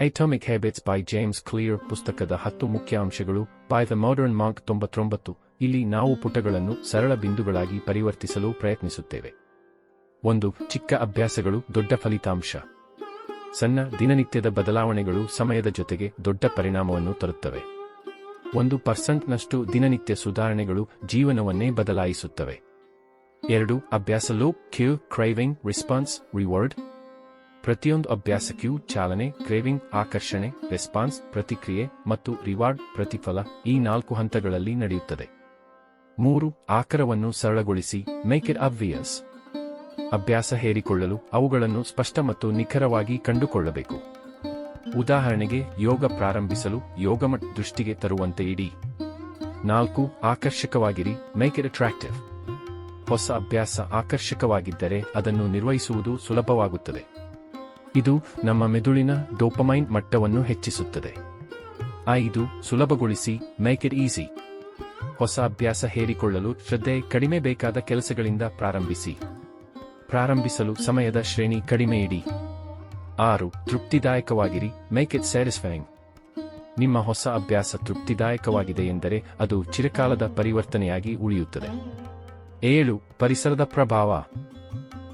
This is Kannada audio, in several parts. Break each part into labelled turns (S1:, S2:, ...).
S1: Atomic habits by James Clear ಪುಸ್ತಕದ ಹತ್ತು ಮುಖ್ಯ ಅಂಶಗಳು ಬೈ ದ ಮಾಡರ್ನ್ ಮಾಂಕ್ ತೊಂಬತ್ತೊಂಬತ್ತು, ಇಲ್ಲಿ ನಾವು ಪುಟಗಳನ್ನು ಸರಳ ಬಿಂದುಗಳಾಗಿ ಪರಿವರ್ತಿಸಲು ಪ್ರಯತ್ನಿಸುತ್ತೇವೆ. ಒಂದು, ಚಿಕ್ಕ ಅಭ್ಯಾಸಗಳು, ದೊಡ್ಡ ಫಲಿತಾಂಶ. ಸಣ್ಣ ದಿನನಿತ್ಯದ ಬದಲಾವಣೆಗಳು ಸಮಯದ ಜೊತೆಗೆ ದೊಡ್ಡ ಪರಿಣಾಮವನ್ನು ತರುತ್ತವೆ. ಒಂದು ಪರ್ಸೆಂಟ್ನಷ್ಟು ದಿನನಿತ್ಯ ಸುಧಾರಣೆಗಳು ಜೀವನವನ್ನೇ ಬದಲಾಯಿಸುತ್ತವೆ. ಎರಡು, ಅಭ್ಯಾಸ loop cue craving response reward ಪ್ರತಿಯೊಂದು ಅಭ್ಯಾಸಕ್ಕೂ ಚಾಲನೆ, ಕ್ರೇವಿಂಗ್, ಆಕರ್ಷಣೆ, ರೆಸ್ಪಾನ್ಸ್, ಪ್ರತಿಕ್ರಿಯೆ ಮತ್ತು ರಿವಾರ್ಡ್ ಪ್ರತಿಫಲ ಈ ನಾಲ್ಕು ಹಂತಗಳಲ್ಲಿ ನಡೆಯುತ್ತದೆ. ಮೂರು, ಆಕರವನ್ನು ಸರಳಗೊಳಿಸಿ ಮೇಕ್ ಇಟ್ ಅಬ್ವಿಯಸ್ ಅಭ್ಯಾಸ ಹೇರಿಕೊಳ್ಳಲು ಅವುಗಳನ್ನು ಸ್ಪಷ್ಟ ಮತ್ತು ನಿಖರವಾಗಿ ಕಂಡುಕೊಳ್ಳಬೇಕು. ಉದಾಹರಣೆಗೆ, ಯೋಗ ಪ್ರಾರಂಭಿಸಲು ಯೋಗಮಟ್ ದೃಷ್ಟಿಗೆ ತರುವಂತೆ ಇಡಿ. ನಾಲ್ಕು, ಆಕರ್ಷಕವಾಗಿರಿ ಮೇಕ್ ಇಟ್ ಅಟ್ರಾಕ್ಟಿವ್ ಹೊಸ ಅಭ್ಯಾಸ ಆಕರ್ಷಕವಾಗಿದ್ದರೆ ಅದನ್ನು ನಿರ್ವಹಿಸುವುದು ಸುಲಭವಾಗುತ್ತದೆ. ಇದು ನಮ್ಮ ಮೆದುಳಿನ ಡೋಪಮೈನ್ ಮಟ್ಟವನ್ನು ಹೆಚ್ಚಿಸುತ್ತದೆ. ಐದು ಸುಲಭಗೊಳಿಸಿ ಮೇಕ್ ಇಟ್ ಈಸಿ ಹೊಸ ಅಭ್ಯಾಸ ಹೇರಿಕೊಳ್ಳಲು ಶ್ರದ್ಧೆ ಕಡಿಮೆ ಬೇಕಾದ ಕೆಲಸಗಳಿಂದ ಪ್ರಾರಂಭಿಸಿ. ಪ್ರಾರಂಭಿಸಲು ಸಮಯದ ಶ್ರೇಣಿ ಕಡಿಮೆ ಇಡಿ. ಆರು, ತೃಪ್ತಿದಾಯಕವಾಗಿರಿ ಮೇಕ್ ಇಟ್ ಸ್ಯಾಟಿಸ್ಫೈಯಿಂಗ್ ನಿಮ್ಮ ಹೊಸ ಅಭ್ಯಾಸ ತೃಪ್ತಿದಾಯಕವಾಗಿದೆ ಎಂದರೆ ಅದು ಚಿರಕಾಲದ ಪರಿವರ್ತನೆಯಾಗಿ ಉಳಿಯುತ್ತದೆ. ಏಳು, ಪರಿಸರದ ಪ್ರಭಾವ.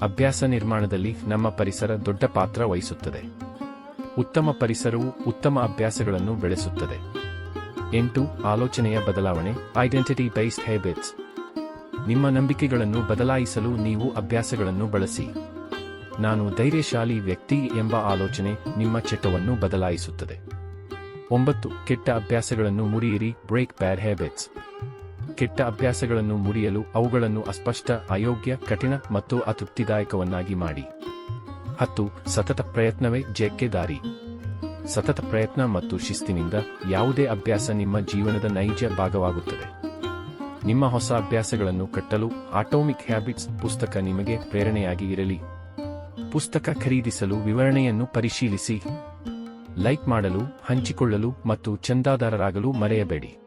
S1: ಅಭ್ಯಾಸ ನಿರ್ಮಾಣದಲ್ಲಿ ನಮ್ಮ ಪರಿಸರ ದೊಡ್ಡ ಪಾತ್ರ ವಹಿಸುತ್ತದೆ. ಉತ್ತಮ ಪರಿಸರವು ಉತ್ತಮ ಅಭ್ಯಾಸಗಳನ್ನು ಬೆಳೆಸುತ್ತದೆ. ಎಂಟು, ಆಲೋಚನೆಯ ಬದಲಾವಣೆ ಐಡೆಂಟಿಟಿ ಬೈಸ್ಡ್ ಹ್ಯಾಬಿಟ್ಸ್ ನಿಮ್ಮ ನಂಬಿಕೆಗಳನ್ನು ಬದಲಾಯಿಸಲು ನೀವು ಅಭ್ಯಾಸಗಳನ್ನು ಬಳಸಿ. ನಾನು ಧೈರ್ಯಶಾಲಿ ವ್ಯಕ್ತಿ ಎಂಬ ಆಲೋಚನೆ ನಿಮ್ಮ ಚಟವನ್ನು ಬದಲಾಯಿಸುತ್ತದೆ. ಒಂಬತ್ತು, ಕೆಟ್ಟ ಅಭ್ಯಾಸಗಳನ್ನು ಮುರಿಯಿರಿ ಬ್ರೇಕ್ ಬ್ಯಾಡ್ ಹ್ಯಾಬಿಟ್ಸ್ ಕೆಟ್ಟ ಅಭ್ಯಾಸಗಳನ್ನು ಮುರಿಯಲು ಅವುಗಳನ್ನು ಅಸ್ಪಷ್ಟ, ಅಯೋಗ್ಯ, ಕಠಿಣ ಮತ್ತು ಅತೃಪ್ತಿದಾಯಕವನ್ನಾಗಿ ಮಾಡಿ. ಹತ್ತು, ಸತತ ಪ್ರಯತ್ನವೇ ಜಯಕ್ಕೆ ದಾರಿ. ಸತತ ಪ್ರಯತ್ನ ಮತ್ತು ಶಿಸ್ತಿನಿಂದ ಯಾವುದೇ ಅಭ್ಯಾಸ ನಿಮ್ಮ ಜೀವನದ ನೈಜ ಭಾಗವಾಗುತ್ತದೆ. ನಿಮ್ಮ ಹೊಸ ಅಭ್ಯಾಸಗಳನ್ನು ಕಟ್ಟಲು ಆಟೋಮಿಕ್ ಹ್ಯಾಬಿಟ್ಸ್ ಪುಸ್ತಕ ನಿಮಗೆ ಪ್ರೇರಣೆಯಾಗಿ ಇರಲಿ. ಪುಸ್ತಕ ಖರೀದಿಸಲು ವಿವರಣೆಯನ್ನು ಪರಿಶೀಲಿಸಿ. ಲೈಕ್ ಮಾಡಲು, ಹಂಚಿಕೊಳ್ಳಲು ಮತ್ತು ಚಂದಾದಾರರಾಗಲು ಮರೆಯಬೇಡಿ.